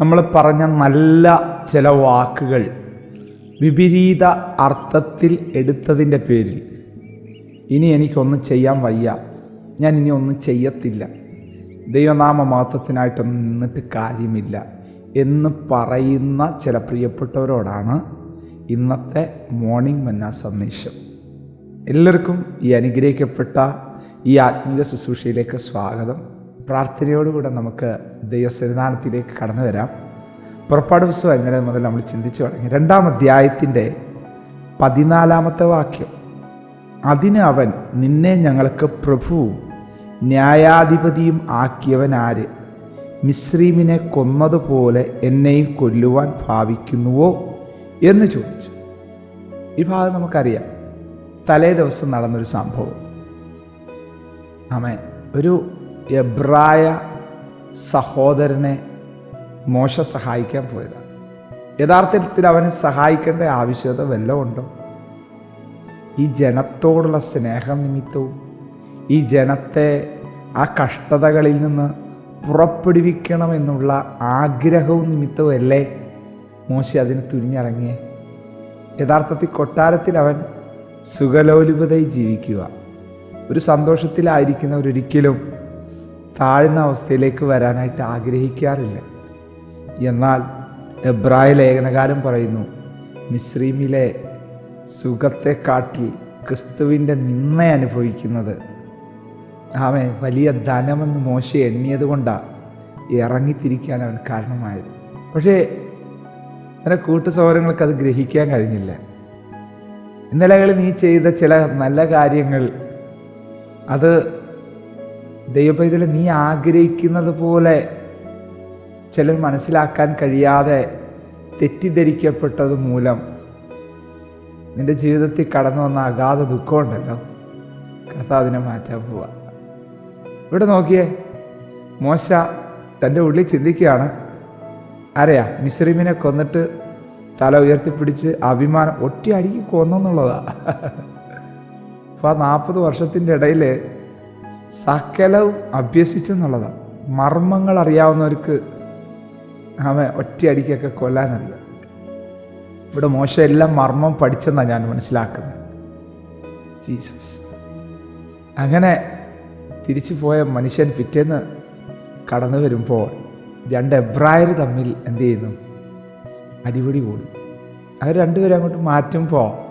നമ്മൾ പറഞ്ഞ നല്ല ചില വാക്കുകൾ വിപരീത അർത്ഥത്തിൽ എടുത്തതിന്റെ പേരിൽ. ഇനി എനിക്കൊന്നും ചെയ്യാൻ വയ്യ. ഞാൻ ഇനി ഒന്നും ചെയ്യത്തില്ല. ദൈവനാമ മഹത്വത്തിനായിട്ടൊന്നും നിന്നിട്ട് കാര്യമില്ല എന്ന് പറയുന്ന ചില പ്രിയപ്പെട്ടവരോടാണ് ഇന്നത്തെ മോർണിംഗ് മന്ന സന്ദേശം. എല്ലാവർക്കും ഈ അനുഗ്രഹിക്കപ്പെട്ട ഈ ആത്മീയ ശുശ്രൂഷയിലേക്ക് സ്വാഗതം. പ്രാർത്ഥനയോടുകൂടെ നമുക്ക് ദൈവസന്നിധാനത്തിലേക്ക് കടന്നു വരാം. പുറപ്പാട് പുസ്തകം ഇന്നലെ മുതൽ നമ്മൾ ചിന്തിച്ചു തുടങ്ങി. രണ്ടാം അധ്യായത്തിന്റെ പതിനാലാമത്തെ വാക്യം. അതിന് അവൻ നിന്നെ ഞങ്ങൾക്ക് പ്രഭുവും ന്യായാധിപതിയും ആക്കിയവൻ ആര്? മിശ്രീമിനെ കൊന്നതുപോലെ എന്നെയും കൊല്ലുവാൻ ഭാവിക്കുന്നുവോ? എന്ന് ചോദിച്ചു. ഈ ഭാഗം നമുക്കറിയാം. തലേ ദിവസം നടന്നൊരു സംഭവം. ആമേ ഒരു എബ്രായ സഹോദരനെ മോശ സഹായിക്കാൻ പോയതാണ് യഥാർത്ഥത്തിൽ അവനെ സഹായിക്കേണ്ട ആവശ്യകത വല്ലതും ഉണ്ടോ? ഈ ജനത്തോടുള്ള സ്നേഹം നിമിത്തവും ഈ ജനത്തെ ആ കഷ്ടതകളിൽ നിന്ന് പുറപ്പെടുവിക്കണമെന്നുള്ള ആഗ്രഹവും നിമിത്തവും അല്ലേ മോശ അതിന് തുനിഞ്ഞിറങ്ങിയേ? യഥാർത്ഥത്തിൽ കൊട്ടാരത്തിൽ അവൻ സുഖലോലുപതയിൽ ജീവിക്കുക. ഒരു സന്തോഷത്തിലായിരിക്കുന്നവരൊരിക്കലും താഴ്ന്ന അവസ്ഥയിലേക്ക് വരാനായിട്ട് ആഗ്രഹിക്കാറില്ല. എന്നാൽ എബ്രായ ലേഖനകാരൻ പറയുന്നു മിശ്രീമിലെ കാട്ടി ക്രിസ്തുവിന്റെ നിന്ന അനുഭവിക്കുന്നത്. അവൻ വലിയ ധനമെന്ന് മോശ എണ്ണിയത് കൊണ്ടാണ് ഇറങ്ങിത്തിരിക്കാൻ അവൻ കാരണമായത്. പക്ഷേ തന്റെ കൂട്ടു സൗരങ്ങൾക്ക് അത് ഗ്രഹിക്കാൻ കഴിഞ്ഞില്ല. ഇന്നലകളിൽ നീ ചെയ്ത ചില നല്ല കാര്യങ്ങൾ അത് ദൈവപൈതൽ നീ ആഗ്രഹിക്കുന്നത് പോലെ ചിലർ മനസ്സിലാക്കാൻ കഴിയാതെ തെറ്റിദ്ധരിക്കപ്പെട്ടത് മൂലം നിന്റെ ജീവിതത്തിൽ കടന്നു വന്ന അഗാധ ദുഃഖമുണ്ടല്ലോ കർത്താവിനെ മാറ്റാൻ പോവാ ഇവിടെ നോക്കിയേ മോശ തന്റെ ഉള്ളിൽ ചിന്തിക്കുകയാണ്. ആരെയാ? മിശ്രീമിനെ കൊന്നിട്ട് തല ഉയർത്തിപ്പിടിച്ച് അഭിമാനം ഒറ്റ അടിക്ക് കൊന്നെന്നുള്ളതാ. അപ്പോൾ ആ നാൽപ്പത് വർഷത്തിന്റെ ഇടയിൽ സകലവും അഭ്യസിച്ചെന്നുള്ളതാണ് മർമ്മങ്ങൾ അറിയാവുന്നവർക്ക് അവൻ ഒറ്റയടിക്കൊക്കെ കൊല്ലാനറിയാം ഇവിടെ മോശ എല്ലാം മർമ്മം പഠിച്ചെന്നാണ് ഞാൻ മനസ്സിലാക്കുന്നത്. ജീസസ്. അങ്ങനെ തിരിച്ചു പോയ മനുഷ്യൻ പിറ്റേന്ന് കടന്നു വരുമ്പോൾ രണ്ട് എബ്രായർ തമ്മിൽ എന്ത് ചെയ്യുന്നു? അടിപിടി കൂടും. അവർ രണ്ടുപേരും അങ്ങോട്ട് മാറ്റുമ്പോൾ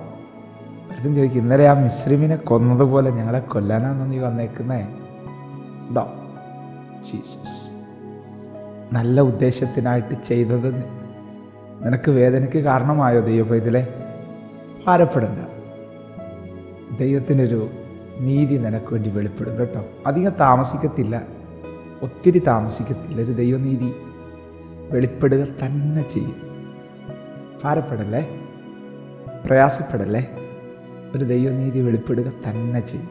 അടുത്തും ചോദിക്കും ഇന്നലെ ആ മിസ്ലിമിനെ കൊന്നതുപോലെ ഞങ്ങളെ കൊല്ലാനാണെന്ന് നീ വന്നേക്കുന്നേ? ഡോ ജീസസ് നല്ല ഉദ്ദേശത്തിനായിട്ട് ചെയ്തത് നിനക്ക് വേദനയ്ക്ക് കാരണമായോ ദൈവം ഇതിലെ? ഭാരപ്പെടണ്ട. ദൈവത്തിനൊരു നീതി നിനക്ക് വേണ്ടി വെളിപ്പെടും കേട്ടോ. അധികം താമസിക്കത്തില്ല. ഒത്തിരി താമസിക്കത്തില്ല. ഒരു ദൈവനീതി വെളിപ്പെടുക തന്നെ ചെയ്യും. ഭാരപ്പെടല്ലേ? പ്രയാസപ്പെടല്ലേ? ഒരു ദൈവനീതി വെളിപ്പെടുക തന്നെ ചെയ്യും.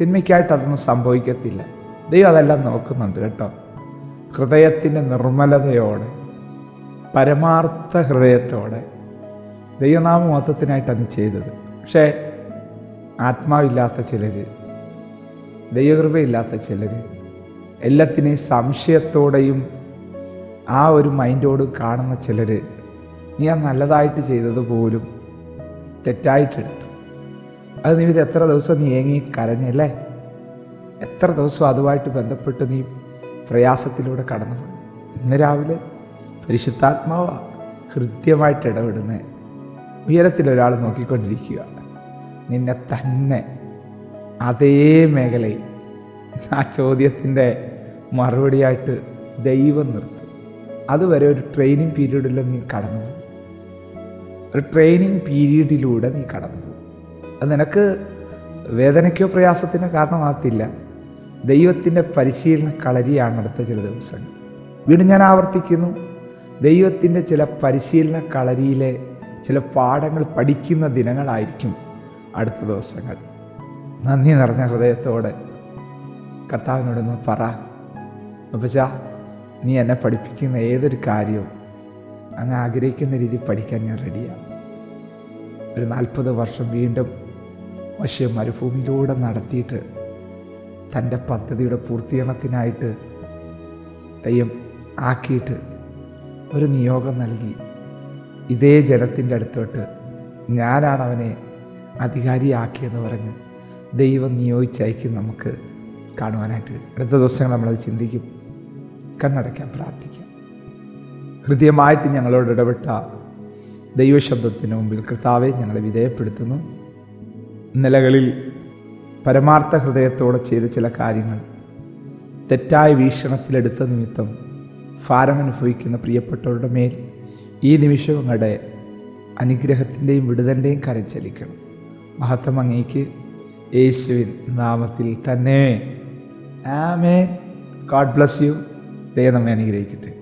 തിന്മയ്ക്കായിട്ട് അതൊന്നും സംഭവിക്കത്തില്ല. ദൈവം അതെല്ലാം നോക്കുന്നുണ്ട് കേട്ടോ. ഹൃദയത്തിന്റെ നിർമ്മലതയോടെ പരമാർത്ഥ ഹൃദയത്തോടെ ദൈവനാമ മൊത്തത്തിനായിട്ടാണ് ചെയ്തത്. പക്ഷേ ആത്മാവില്ലാത്ത ചിലർ ദൈവകൃപയില്ലാത്ത ചിലർ എല്ലാത്തിനെയും സംശയത്തോടെയും ആ ഒരു മൈൻഡോടും കാണുന്ന ചിലർ നീ ആ നല്ലതായിട്ട് ചെയ്തത് പോലും തെറ്റായിട്ടെടുത്തു. അത് നീ ഇത് എത്ര ദിവസം നീ ഏങ്ങി കരഞ്ഞല്ലേ എത്ര ദിവസം അതുമായിട്ട് ബന്ധപ്പെട്ട് നീ പ്രയാസത്തിലൂടെ കടന്നുപോയി? ഇന്ന് രാവിലെ പരിശുദ്ധാത്മാവ ഹൃദ്യമായിട്ട് ഇടപെടുന്ന. ഉയരത്തിൽ ഒരാൾ നോക്കിക്കൊണ്ടിരിക്കുക. നിന്നെ തന്നെ അതേ മേഖലയിൽ ആ ചോദ്യത്തിന്റെ മറുപടിയായിട്ട് ദൈവം നിർത്തും. അതുവരെ ഒരു ട്രെയിനിങ് പീരീഡിൽ നീ കടന്നു ഒരു ട്രെയിനിങ് പീരീഡിലൂടെ നീ കടന്നു അത് നിനക്ക് വേദനയ്ക്കോ പ്രയാസത്തിനോ കാരണമാകത്തില്ല. ദൈവത്തിന്റെ പരിശീലന കളരിയാണ് അടുത്ത ചില ദിവസങ്ങൾ. വീണ്ടും ഞാൻ ആവർത്തിക്കുന്നു. ദൈവത്തിന്റെ ചില പരിശീലന കളരിയിലെ ചില പാഠങ്ങൾ പഠിക്കുന്ന ദിനങ്ങളായിരിക്കും അടുത്ത ദിവസങ്ങൾ. നന്ദി നിറഞ്ഞ ഹൃദയത്തോടെ കർത്താവിനോടൊന്ന് പറ. അപ്പച്ചാ നീ എന്നെ പഠിപ്പിക്കുന്ന ഏതൊരു കാര്യവും അങ്ങ് ആഗ്രഹിക്കുന്ന രീതി പഠിക്കാൻ ഞാൻ റെഡിയാണ് ഒരു നാൽപ്പത് വർഷം വീണ്ടും പക്ഷേ മരുഭൂമിയിലൂടെ നടത്തിയിട്ട് തന്റെ പദ്ധതിയുടെ പൂർത്തീകരണത്തിനായിട്ട് ദൈവം ആക്കിയിട്ട് ഒരു നിയോഗം നൽകി. ഇതേ ജനത്തിന്റെ അടുത്തോട്ട് ഞാനാണ് അവനെ അധികാരിയാക്കിയെന്ന് പറഞ്ഞ് ദൈവം നിയോഗിച്ചയക്കും നമുക്ക് കാണുവാനായിട്ട്. അടുത്ത ദിവസങ്ങൾ നമ്മളത് ചിന്തിക്കും. കണ്ണടയ്ക്കാൻ പ്രാർത്ഥിക്കാം. ഹൃദയമായിട്ട് ഞങ്ങളോട് ഇടപെട്ട ദൈവശബ്ദത്തിന് മുമ്പിൽ കർത്താവെ ഞങ്ങളെ വിധേയപ്പെടുത്തുന്നു. നിലകളിൽ പരമാർത്ഥ ഹൃദയത്തോടെ ചെയ്ത ചില കാര്യങ്ങൾ തെറ്റായ വീക്ഷണത്തിലെടുത്ത നിമിത്തം ഭാരം അനുഭവിക്കുന്ന പ്രിയപ്പെട്ടവരുടെ മേൽ ഈ നിമിഷങ്ങളുടെ അനുഗ്രഹത്തിന്റെയും വിടുതന്റെയും കരച്ചലിക്കണം മഹത്വം അങ്ങേക്ക് യേശുവിൻ നാമത്തിൽ തന്നെ. ആമേ ഗാഡ് ബ്ലസ് യു ദൈവം നമ്മെ അനുഗ്രഹിക്കട്ടെ.